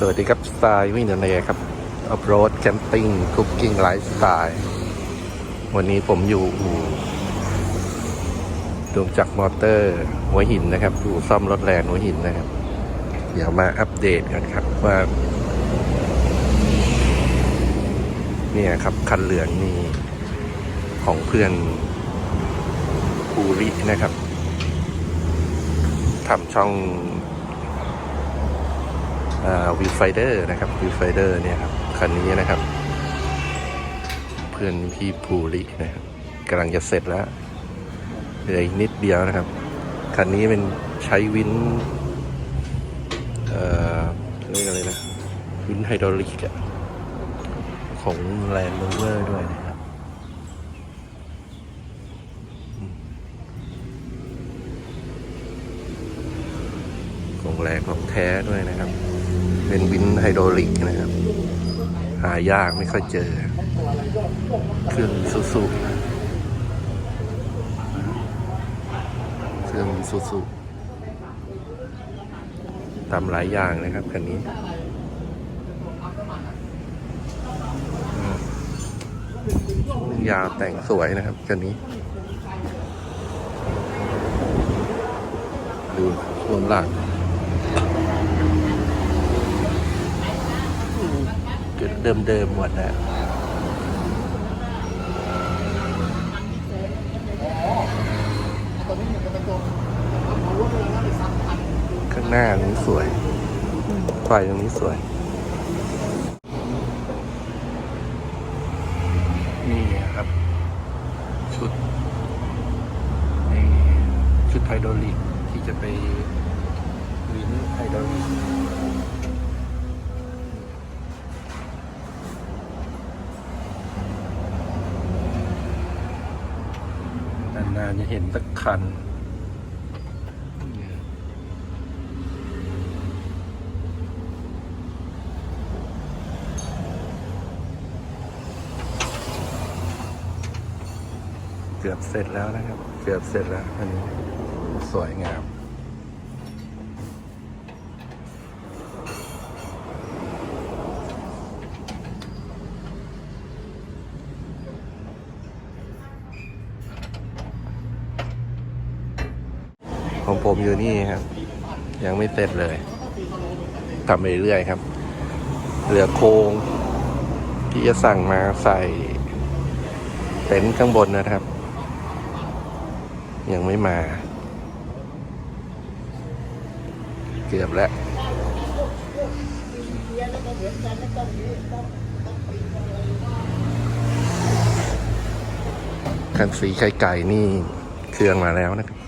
สวัสดีครับสไตล์วิ่งนันเนครับออฟโรดแคมปิ้งคุกกิ้งไลฟ์สไตล์วันนี้ผมอยู่อู่ดวงจักรมอเตอร์ หัวหินนะครับอู่ซ่อมรถแรงหัวหินนะครับ เดี๋ยวมาอัปเดตกันครับว่า เนี่ยครับ คันเหลืองนี่ของเพื่อนภูรินะครับทำช่อง วิวไฟเดอร์นะครับวิวไฟเดอร์เนี่ยครับคันนี้นะครับ เพื่อนพี่ภูรินะครับกำลังจะเสร็จแล้วเหลืออีกนิดเดียวนะครับคันนี้เป็นใช้วินเอ่อเรียกอะไรนะวินไฮดรอลิกอะของแลนด์โรเวอร์ด้วยนะครับของแรงของแท้ด้วยนะครับ เป็นวินไฮดรอลิกนะครับ หายากไม่ค่อยเจอ เครื่องซูซูเครื่องซูซูทำหลายอย่างนะครับคันนี้ยาวแต่งสวยนะครับคันนี้ ดูช่วงหลัง จุด เดิมๆหมดนะข้างหน้านี้สวยไฟตรงนี้สวย นี่ครับ ชุดนี่ชุดไฮดรอลิกที่จะไปวินไฮดรอลิก นานจะเห็นสักคัน เกือบเสร็จแล้วนะครับ เกือบเสร็จแล้วอันนี้สวยงาม ของผมอยู่นี่ครับ ยังไม่เสร็จเลยทำไปเรื่อยครับ เหลือโครงที่จะสั่งมาใส่เต็นท์ข้างบนนะครับ ยังไม่มา เกือบแล้วคันสีไข่ไก่นี่เครื่องมาแล้วนะครับ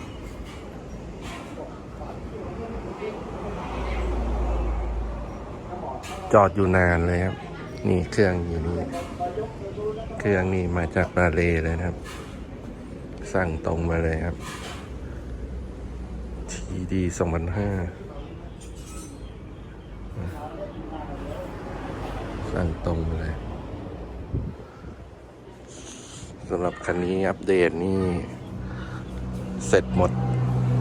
จอดอยู่นานเลยครับ นี่เครื่องอยู่นี่ เครื่องนี่มาจากมาเลเลยนะครับ สั่งตรงมาเลยครับทีดีสองพันห้าสั่งตรงมาเลยสำหรับคันนี้อัปเดตนี่ เสร็จหมด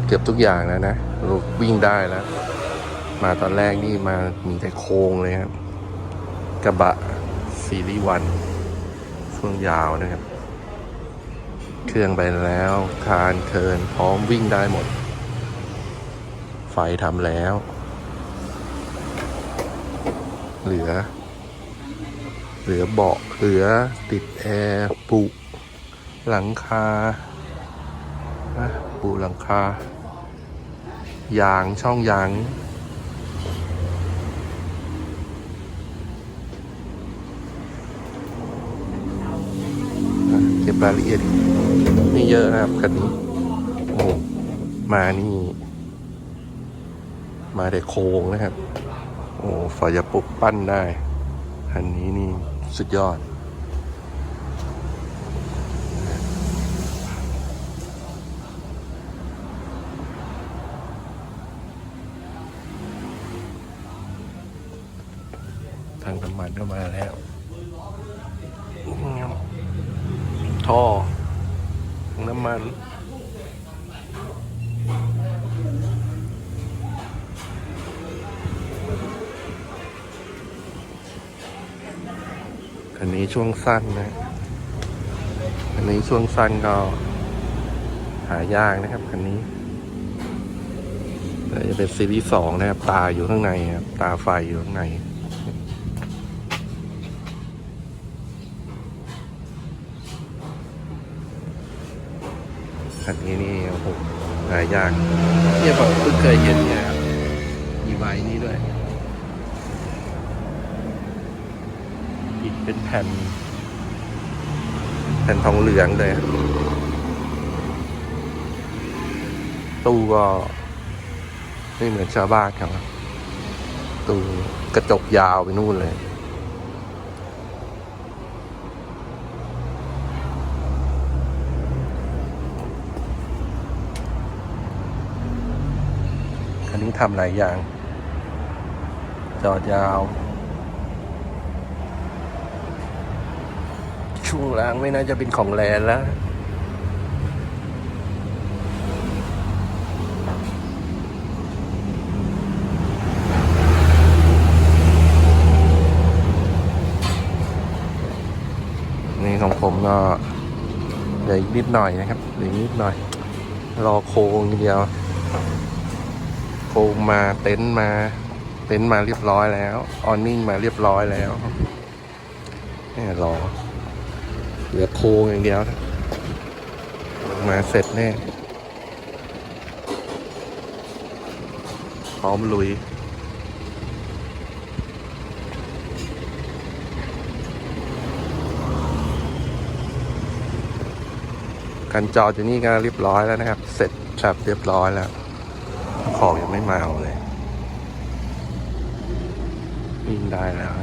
เกือบทุกอย่างแล้วนะรถวิ่งได้แล้ว มาตอนแรกนี่มามีแต่โครงเลยครับ กระบะซีรีส์วันช่วงยาวนะครับ เครื่องไปแล้วคานเทินพร้อมวิ่งได้หมด ไฟทำแล้ว เหลือ เหลือเบาะเหลือติดแอร์ปุหลังคาปูหลังคายางช่องยาง เก็บ รายละเอียดนี่เยอะนะครับคันนี้โอ้มานี่ มาแต่โครงนะครับ โอ้ฝ่ายปุกปั้นได้คันนี้นี่สุดยอดทางน้ำมันก็มาแล้ว ท่อน้ำมัน อันนี้ช่วงสั้นนะ อันนี้ช่วงสั้นก็หายากนะครับคันนี้จะเป็นซีรีส์สองนะครับ ตาอยู่ข้างในครับ ตาไฟอยู่ข้างใน คันนี้นี่โอ้โหหายากเนี่ยผมเพิ่งเคยเห็นเนี่ยครับมีใบนี้ด้วยอีกเป็นแผ่น แผ่นทองเหลืองเลยครับตู้ก็ไม่เหมือนชาวบ้านครับตู้กระจกยาวไปนู่นเลย ทำหลายอย่าง จอดยาว ช่วงล่างไม่น่าจะเป็นของแลนแล้วนี่ของผมก็เหลืออีกนิดหน่อยนะครับเหลืออีกนิดหน่อย รอโค้งอย่างเดียว โคมมาเต็นท์มา เต็นท์มาเรียบร้อยแล้ว ออนนิ่งมาเรียบร้อยแล้วเนี่ยรอ เหลือโครงอย่างเดียวมาเสร็จแน่พร้อมลุยกันจอดอยู่นี่ก็เรียบร้อยแล้วนะครับ เสร็จครับเรียบร้อยแล้ว ของยังไม่มาเลยวิ่งได้แล้ว